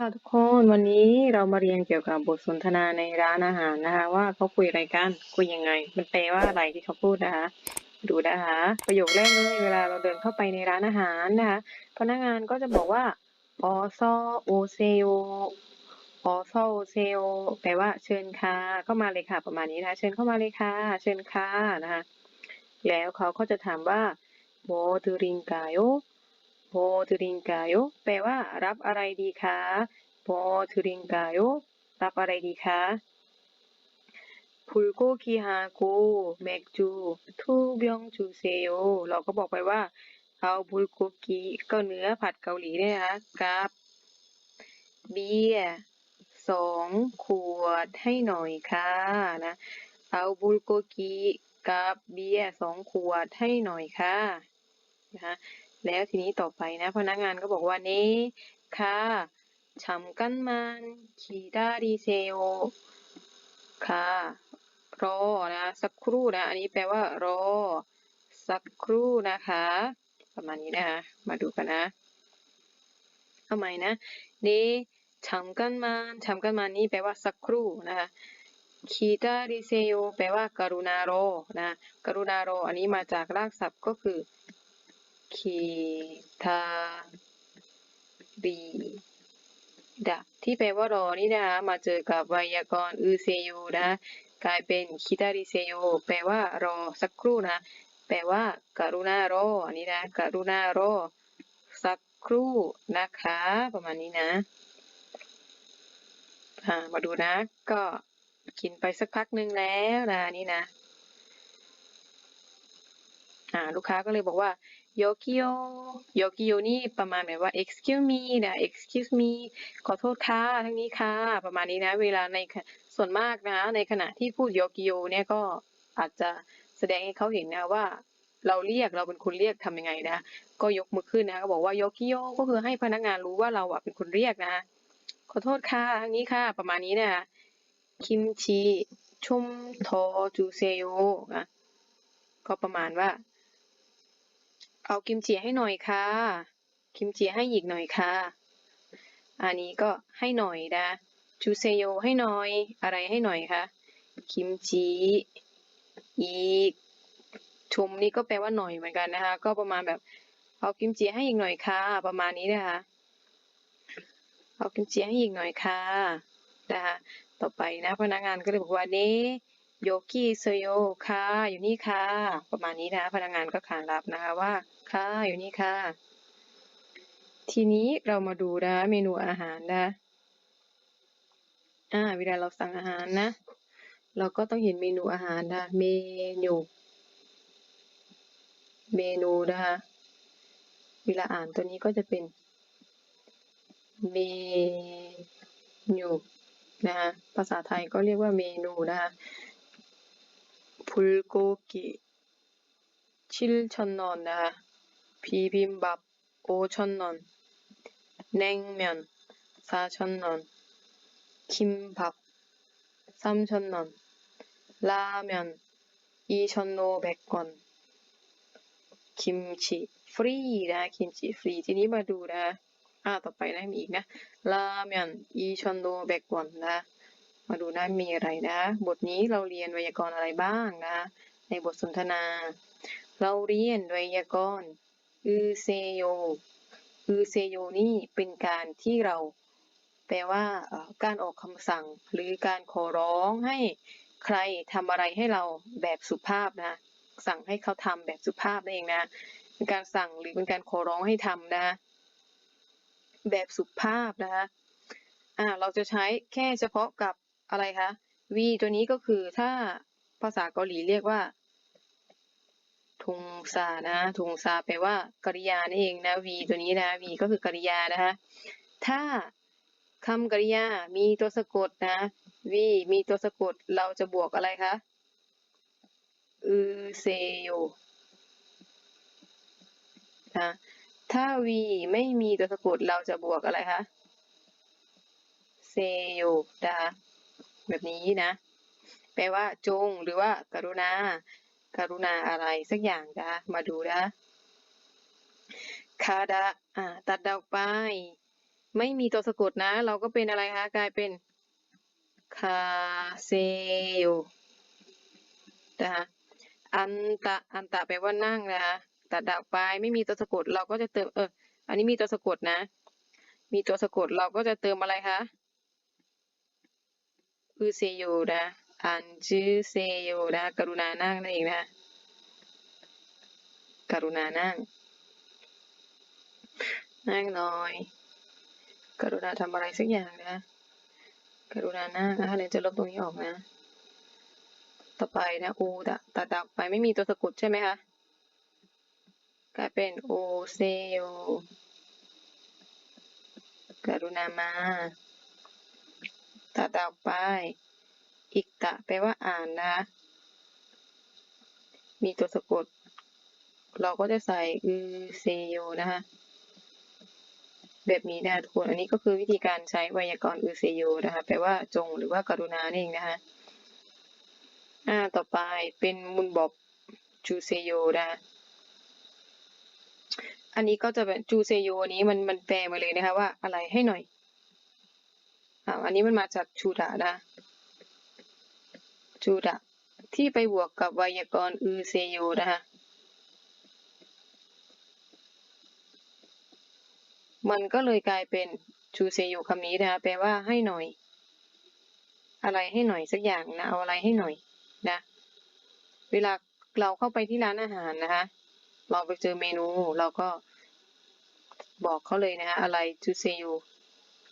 ค่ะทุกคนวันนี้เรามาเรียนเกี่ยวกับบทสนทนาในร้านอาหารนะคะ ว่าเขาคุยอะไรกันคุยยังไง มันแปลว่าอะไรที่เขาพูดนะคะ ดูนะคะ ประโยคแรกเลยเวลาเราเดินเข้าไปในร้านอาหารนะคะพนักงานก็จะบอกว่าออซอโอเซโอออซอโอเซโอแปลว่าเชิญค่ะเข้ามาเลยค่ะประมาณนี้นะเชิญเข้ามาเลยค่ะเชิญค่ะนะคะแล้วเขาก็จะถามว่าโบดริงกาโโบดริงกาโยแปลว่า รับอะไรดีคะโบดริงกาโยรับอะไรดีคะ불고기하고 맥주 투병 주세요 เราก็บอกไปว่า เอาบุลโกกิก็เนื้อผัดเกาหลีเนี่ยนะคะกับเบียร์สองขวดให้หน่อยค่ะนะ เอาบุลโกกิกับเบียร์สองขวดให้หน่อยค่ะนะคะ แล้วทีนี้ต่อไปนะ พนักงานก็บอกว่าเน่ค่ะ잠깐만기다리세요ค่ะ รอนะสักครู่นะ อันนี้แปลว่า รอ สักครู่นะคะ ประมาณนี้นะคะ มาดูกันนะเอาใหม่นะเน่잠깐만잠깐만นี้แปลว่าสักครู่นะคะคีตาริเซโยแปลว่า กรุณารอนะ กรุณารอ อันนี้มาจากรากศัพท์ก็คือ คีทารีดะที่แปลว่ารอนี่นะคะมาเจอกับไวยากรณ์อือเซโยนะ กลายเป็นคิตาริเซโยแปลว่ารอสักครู่นะ แปลว่ากรุณารออันนี้นะกรุณารอสักครู่นะคะ ประมาณนี้นะอ่ามาดูนะ ก็กินไปสักพักหนึ่งแล้วนะนี่นะอ่าลูกค้าก็เลยบอกว่า โยกิโยโยกิโยนี่ประมาณแบบว่า excuse me นะ excuse me ขอโทษค่ะทั้งนี้ค่ะ ประมาณนี้นะ เวลาในส่วนมากนะ ในขณะที่พูดโยกิโยเนี่ยก็อาจจะแสดงให้เขาเห็นนะว่า เราเรียกเราเป็นคนเรียกทำยังไงนะ ก็ยกมือขึ้นนะ ก็บอกว่าโยกิโยก็คือให้พนักงานรู้ว่าเราอะเป็นคนเรียกนะ ขอโทษค่ะทั้งนี้ค่ะ ประมาณนี้นะคะคิมชิชุมโทจูเซโยนะก็ประมาณว่า เอากิมจิให้หน่อยค่ะ กิมจิให้อีกหน่อยค่ะ อันนี้ก็ให้หน่อยนะจูเซโยให้หน่อย อะไรให้หน่อยคะ กิมจิ อีก ชมนี่ก็แปลว่าหน่อยเหมือนกันนะคะ ก็ประมาณแบบ เอากิมจิให้อีกหน่อยค่ะ ประมาณนี้นะคะ เอากิมจิให้อีกหน่อยค่ะ นะคะ ต่อไปนะพนักงานก็เลยบอกว่าเน่โยกิเซโยค่ะ อยู่นี่ค่ะ ประมาณนี้นะ พนักงานก็ขานรับนะคะว่า ค่ะ อยู่นี่ค่ะ ทีนี้เรามาดูนะเมนูอาหารนะ อ่า เวลาเราสั่งอาหารนะ เราก็ต้องเห็นเมนูอาหารนะ เมนู เมนูนะคะ เวลาอ่านตัวนี้ก็จะเป็น เมนูนะคะ ภาษาไทยก็เรียกว่าเมนูนะคะ 불고기 7,000원 나 비빔밥 5,000원 냉면 4,000원 김밥 3,000원 라면 2,500원 김치 ฟรีนะกิมจิฟรีทีนี้มาดูนะอ่าต่อไปนะมีอีกนะราเมนอีชอนโดแบกวันนะมาดูนะมีอะไรนะ บทนี้เราเรียนไวยากรณ์อะไรบ้างนะ ในบทสนทนา เราเรียนไวยากรณ์ อือเซโยอือเซโยนี่เป็นการที่เราแปลว่าการออกคำสั่งหรือการขอร้องให้ใครทำอะไรให้เราแบบสุภาพนะสั่งให้เขาทำแบบสุภาพนั่นเองนะเป็นการสั่งหรือเป็นการขอร้องให้ทำนะ แบบสุภาพนะคะอ่าเราจะใช้แค่เฉพาะกับอะไรคะ v ตัวนี้ก็คือถ้าภาษาเกาหลีเรียกว่า ทุงซานะทุงซาแปลว่ากริยานั่นเองนะ v ตัวนี้นะ v ก็คือกริยานะคะถ้าคำกริยา มีตัวสะกดนะ v มีตัวสะกด เราจะบวกอะไรคะอือเซโยนะถ้า v ไม่มีตัวสะกด เราจะบวกอะไรคะเซโยนะคะแบบนี้นะ แปลว่าจงหรือว่ากรุณา กรุณาอะไรสักอย่างนะมาดูนะคาดะอ่าตัดดาวไป ไม่มีตัวสะกดนะ เราก็เป็นอะไรคะกลายเป็นคาเซโยนะคะอันตะอันตะแปลว่านั่งนะคะตัดดากไปไม่มีตัวสะกดเราก็จะเติมเอออันนี้มีตัวสะกดนะ มีตัวสะกดเราก็จะเติมอะไรคะอือเซโยนะ อันจือเซโยนะกรุณานั่งนั่นเองนะกรุณานั่ง นั่งหน่อย กรุณาทำอะไรสักอย่างนะ กรุณานั่งนะคะเดี๋ยวจะลบตรงนี้ออกนะ ต่อไปนะอูตะตัดดอกไปไม่มีตัวสะกดใช่ไหมคะกลายเป็นโอเซโยกรุณามาตัดดอกไป อิกตะแปลว่าอ่านนะมีตัวสะกด เราก็จะใส่อือเซโยนะคะแบบนี้นะทุกคนอันนี้ก็คือวิธีการใช้ไวยากรณ์อือเซโยนะคะแปลว่าจงหรือว่ากรุณาเองนะคะอ่าต่อไปเป็นมุนบอบจูเซโยนะอันนี้ก็จะเป็นจูเซโยนี้มันมันแปลมาเลยนะคะว่าอะไรให้หน่อยอ่าอันนี้มันมาจากชูดะนะ ชูดะ ที่ไปบวกกับไวยากรณ์อือเซโยนะคะมันก็เลยกลายเป็นชูเซโยคำนี้นะคะแปลว่าให้หน่อย อะไรให้หน่อยสักอย่างนะเอาอะไรให้หน่อยนะ เวลาเราเข้าไปที่ร้านอาหารนะคะ เราไปเจอเมนูเราก็บอกเขาเลยนะคะอะไรจูเซโย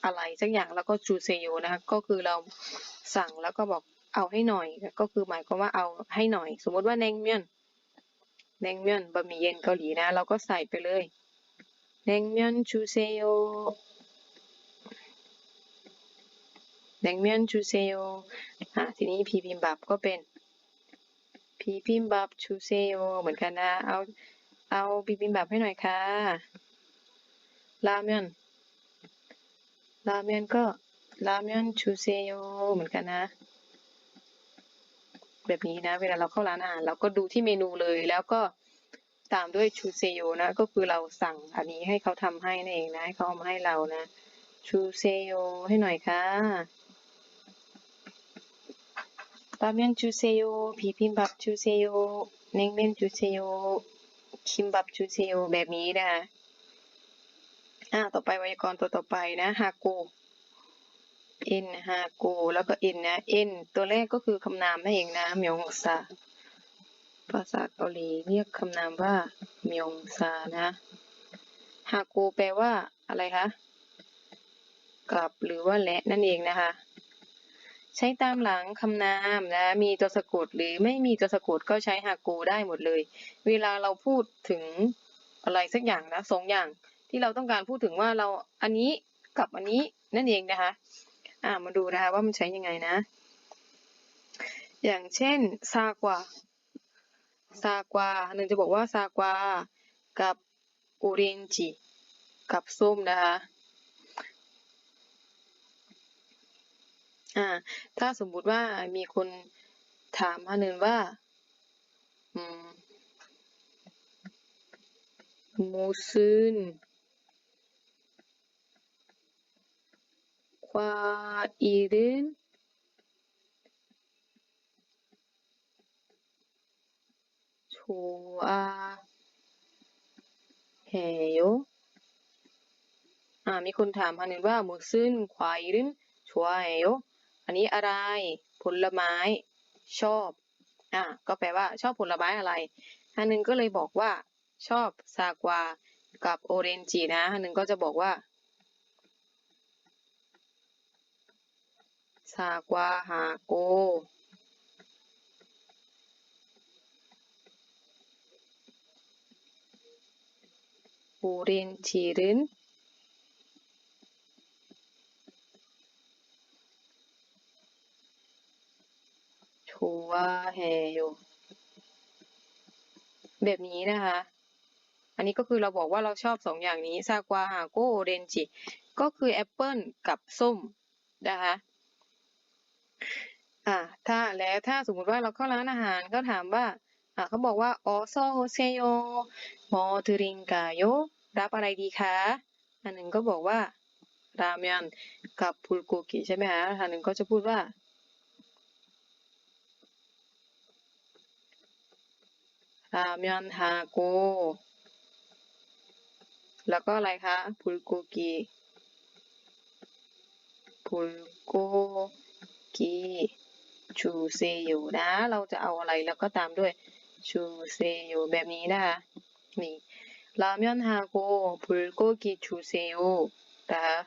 อะไรสักอย่างแล้วก็จูเซโยนะคะก็คือเราสั่งแล้วก็บอก เอาให้หน่อย ก็คือหมายความว่าเอาให้หน่อย สมมติว่าแนงเมียนแนงเมียนบะหมี่เย็นเกาหลีนะ เราก็ใส่ไปเลยแนงเมียนชูเซโยแนงเมียนชูเซโยอะทีนี้พีพิมบับก็เป็นพีพิมบับชูเซโยเหมือนกันนะ เอาเอาพีพิมบับให้หน่อยค่ะราเมียนราเมียนก็ราเมียนชูเซโยเหมือนกันนะ แบบนี้นะ เวลาเราเข้าร้านอาหารเราก็ดูที่เมนูเลย แล้วก็ตามด้วยชูเซโยนะ ก็คือเราสั่งอันนี้ให้เขาทำให้นั่นเองนะให้เขาเอามาให้เรานะชูเซโยให้หน่อยค่ะราเมนชูเซโยผีพิมบับชูเซโยเน่งเมนชูเซโยคิมบับชูเซโยแบบนี้นะอ่าต่อไปไวยากรณ์ตัวต่อไปนะฮาโก เอ็นฮาโกแล้วก็เอ็นนะเอ็นตัวแรกก็คือคำนามนั่นเองนะเมียงซาภาษาเกาหลีเรียกคำนามว่าเมียงซานะฮาโกแปลว่าอะไรคะกับหรือว่าและนั่นเองนะคะ ใช้ตามหลังคำนามนะ มีตัวสะกดหรือไม่มีตัวสะกดก็ใช้ฮาโกได้หมดเลย เวลาเราพูดถึงอะไรสักอย่างนะสองอย่างที่เราต้องการพูดถึงว่าเราอันนี้กับอันนี้นั่นเองนะคะ อ่ามาดูนะคะว่ามันใช้ยังไงนะ อย่างเช่นซากวาซากวาหนึ่งจะบอกว่าซากวากับโอเรนจิกับส้มนะคะอ่าถ้าสมมุติว่ามีคนถามมาหนึ่งว่าอืมมูซึน ควาอีริน 좋아해요? อ่า มีคนถามพันนึงว่ามุซึนควายรินชัวเอโยอันนี้อะไร ผลไม้ ชอบ อ่า ก็แปลว่า ชอบผลไม้อะไรอันนึงก็เลยบอกว่า ชอบซากวา กับโอเรนจินะอันนึงก็จะบอกว่า สากวาหาโกปูรินชีรินชัวเฮโยแบบนี้นะคะ อันนี้ก็คือเราบอกว่าเราชอบสองอย่างนี้ ซากวาฮาโกเรนจิ ก็คือแอปเปิลกับส้มนะคะ อ่าถ้าแล้วถ้าสมมุติว่าเราเข้าร้านอาหารก็ถามว่าอ่าเขาบอกว่าออโซเซโยมอทริงกาโยรับอะไรดีคะ อันหนึ่งก็บอกว่า ราเมนกับบุลโกกิใช่ไหมคะทางหนึ่งก็จะพูดว่าราเมยนฮาโกแล้วก็อะไรคะบุลโกกิบุลโก กิชูเซโยนะ เราจะเอาอะไรแล้วก็ตามด้วยชูเซโยแบบนี้นะคะนี่ราเมนฮาโกบุลโกกิชูเซโยนะคะ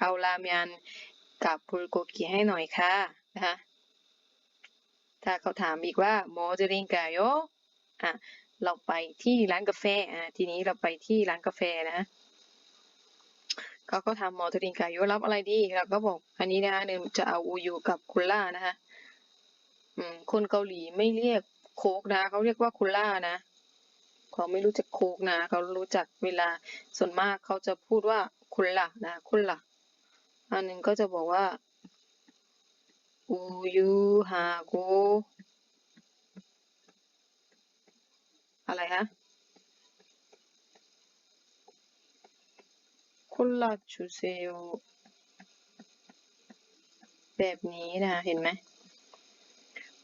เอาราเมนกับบุลโกกิให้หน่อยค่ะนะคะถ้าเขาถามอีกว่าโมเดริงกาโยอะเราไปที่ร้านกาแฟอะทีนี้เราไปที่ร้านกาแฟนะ เขาก็ทำมอเตอร์ดิงกาโยรับอะไรดีเราก็บอกอันนี้นะคะหนึ่งจะเอาอูยูกับคุล่านะคะอืมคนเกาหลีไม่เรียกโคกนะเขาเรียกว่าคุล่านะเขาไม่รู้จักโคกนะเขารู้จักเวลาส่วนมากเขาจะพูดว่าคุล่านะคุล่าอันหนึ่งก็จะบอกว่าอูยูฮาโกอะไรคะ ลาชูเซโอแบบนี้นะเห็นไหม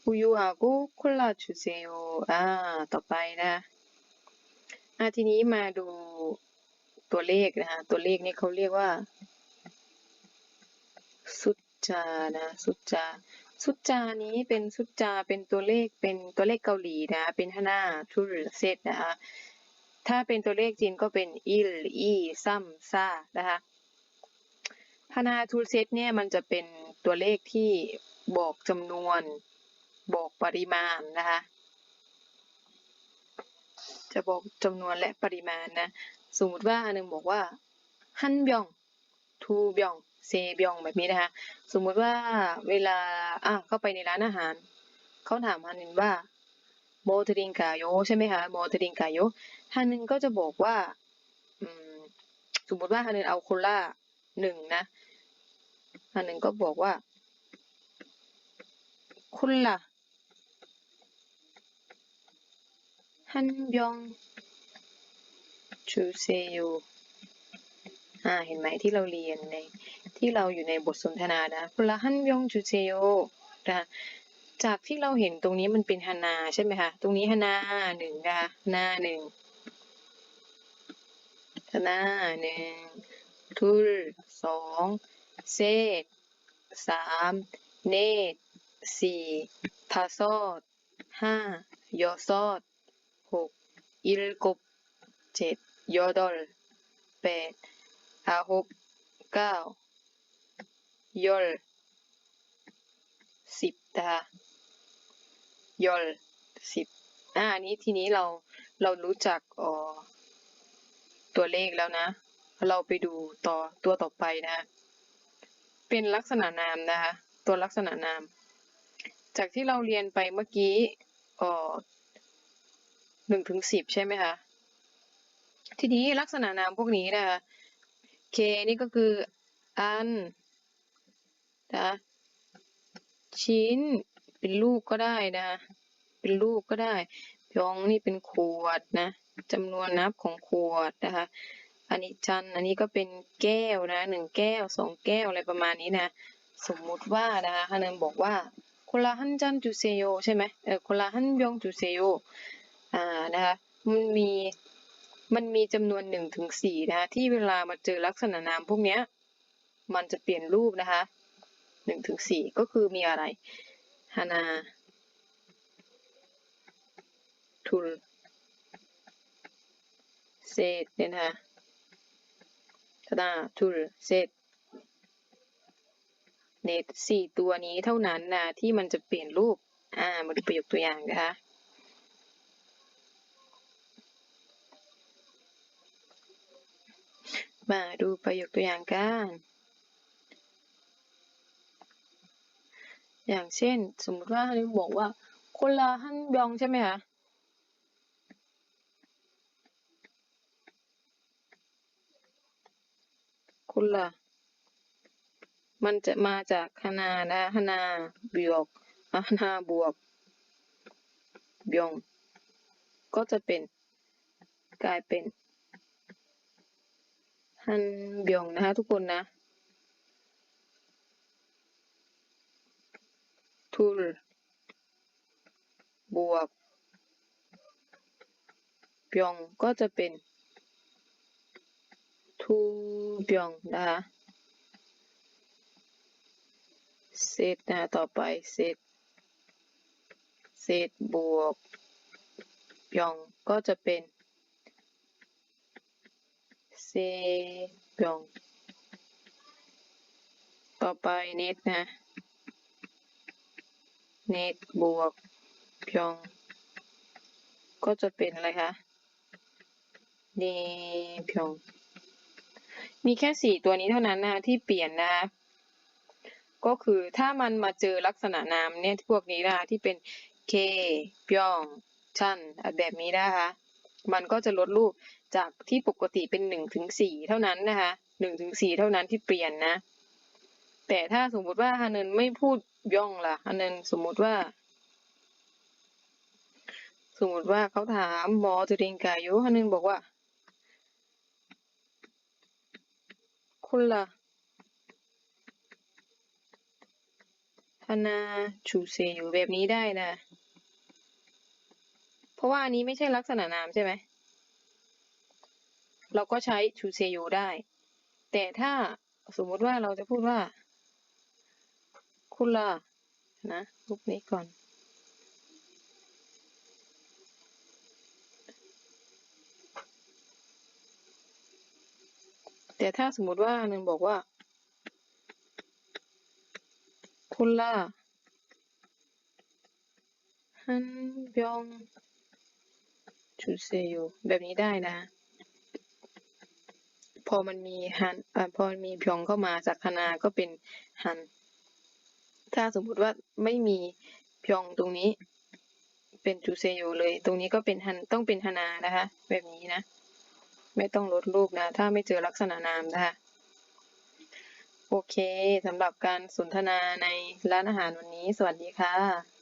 อูยูฮาโกคุลาชูเซโออ่าต่อไปนะอ่าทีนี้มาดูตัวเลขนะคะตัวเลขนี่เขาเรียกว่า สุจจานะสุจจาสุจจานี้เป็นสุจจาเป็นตัวเลขเป็นตัวเลขเกาหลีนะเป็นฮานาทุรเซตนะคะ ถ้าเป็นตัวเลขจีนก็เป็นอิลอีซัมซานะคะฮานาทุรเซตเนี่ยมันจะเป็นตัวเลขที่บอกจำนวน บอกปริมาณนะคะ จะบอกจำนวนและปริมาณนะ สมมติว่าอันหนึ่งบอกว่าฮันบยองทูบยองเซบยองแบบนี้นะคะ สมมุติว่าเวลาอะเข้าไปในร้านอาหาร เขาถามฮันนินว่า โมเทริงกาโยใช่ไหมคะโมเทริงกาโยฮันนินก็จะบอกว่าสมมติว่าฮันนินเอาโคล่าหนึ่งนะฮันนินก็บอกว่าคุณล่ะฮันยองชูเซโยอ่าเห็นไหมที่เราเรียนในที่เราอยู่ในบทสนทนานะพละฮันยองจูเซโยนะ จากที่เราเห็นตรงนี้มันเป็นฮานาใช่ไหมคะ ตรงนี้ฮานาหนึ่งนะคะฮานาหนึ่งฮานาหนึ่งทุลสองเซตสามเนตสี่ทาซอดห้ายอซอดหกอิลกบเจ็ดยอดอลแปดอาหกเก้ายอลสิบนะคะ ยอลสิบอ่านี้ทีนี้เราเรารู้จักอ๋อตัวเลขแล้วนะ เราไปดูต่อตัวต่อไปนะ เป็นลักษณะนามนะคะ ตัวลักษณะนาม จากที่เราเรียนไปเมื่อกี้อ๋อหนึ่งถึงสิบใช่ไหมคะ ทีนี้ลักษณะนามพวกนี้นะคะเคนี่ก็คืออันนะชิ้น เป็นลูกก็ได้นะเป็นลูกก็ได้ยองนี่เป็นขวดนะจำนวนนับของขวดนะคะอันนี้จันอันนี้ก็เป็นแก้วนะหนึ่งแก้วสองแก้วอะไรประมาณนี้นะ สมมุติว่านะคะฮานันบอกว่าคนละฮันจันจูเซโยใช่ไหมเออคนละฮันยองจูเซโยอ่านะคะมันมีมันมีจำนวนหนึ่งถึงสี่นะคะที่เวลามาเจอลักษณะนามพวกเนี้ยมันจะเปลี่ยนรูปนะคะหนึ่งถึงสี่ก็คือมีอะไร ฮานา ทุลเซตเนี่ยนะคะฮานา ทุลเซตเนตสี่ตัวนี้เท่านั้นนะที่มันจะเปลี่ยนรูป อ่า มาดูประโยคตัวอย่างนะคะมาดูประโยคตัวอย่างกัน อย่างเช่น สมมติว่าเราบอกว่า คนละฮันบยองใช่ไหมคะคนละมันจะมาจากคณานะคณาบวกคณาบวกบยอง ก็จะเป็นกลายเป็นฮันบียงนะคะทุกคนนะ ทุล บวกเบียงก็จะเป็นทูเบียงนะคะเซตนะต่อไปเซตเศษบวกยองก็จะเป็นเซยอง ต่อไปเน็ตนะ เน็ตบวกยองก็จะเป็นอะไรคะเนพยองมีแค่สี่ตัวนี้เท่านั้นนะที่เปลี่ยนนะก็คือถ้ามันมาเจอลักษณะนามเนี่ยพวกนี้นะคะที่เป็นเคปยองชันแบบนี้นะคะมันก็จะลดรูปจากที่ปกติเป็นหนึ่งถึงสี่เท่านั้นนะคะหนึ่งถึงสี่เท่านั้นที่เปลี่ยนนะ แต่ถ้าสมมุติว่าฮานินไม่พูด ย่องล่ะฮานินสมมุติว่า สมมุติว่าเขาถามหมอจะเรียนกายุฮานินบอกว่า คุณล่ะฮานาชูเซอยู่แบบนี้ได้นะ เพราะว่าอันนี้ไม่ใช่ลักษณะนามใช่ไหม เราก็ใช้ชูเซโยได้ แต่ถ้าสมมุติว่าเราจะพูดว่า คุณล่ะนะรูปนี้ก่อนแต่ถ้าสมมติว่าหนึ่งบอกว่าคุณล่ะฮันยองชูเซโยแบบนี้ได้นะ พอมันมีฮันอพอมันมีพยองเข้ามาจากคณาก็เป็นฮัน ถ้าสมมุติว่าไม่มีพยองตรงนี้ เป็นจูเซโยเลย ตรงนี้ก็เป็นฮันต้องเป็นฮานานะคะ แบบนี้นะ ไม่ต้องลดรูปนะ ถ้าไม่เจอลักษณะนามนะคะ โอเคสำหรับการสนทนาในร้านอาหารวันนี้ สวัสดีค่ะ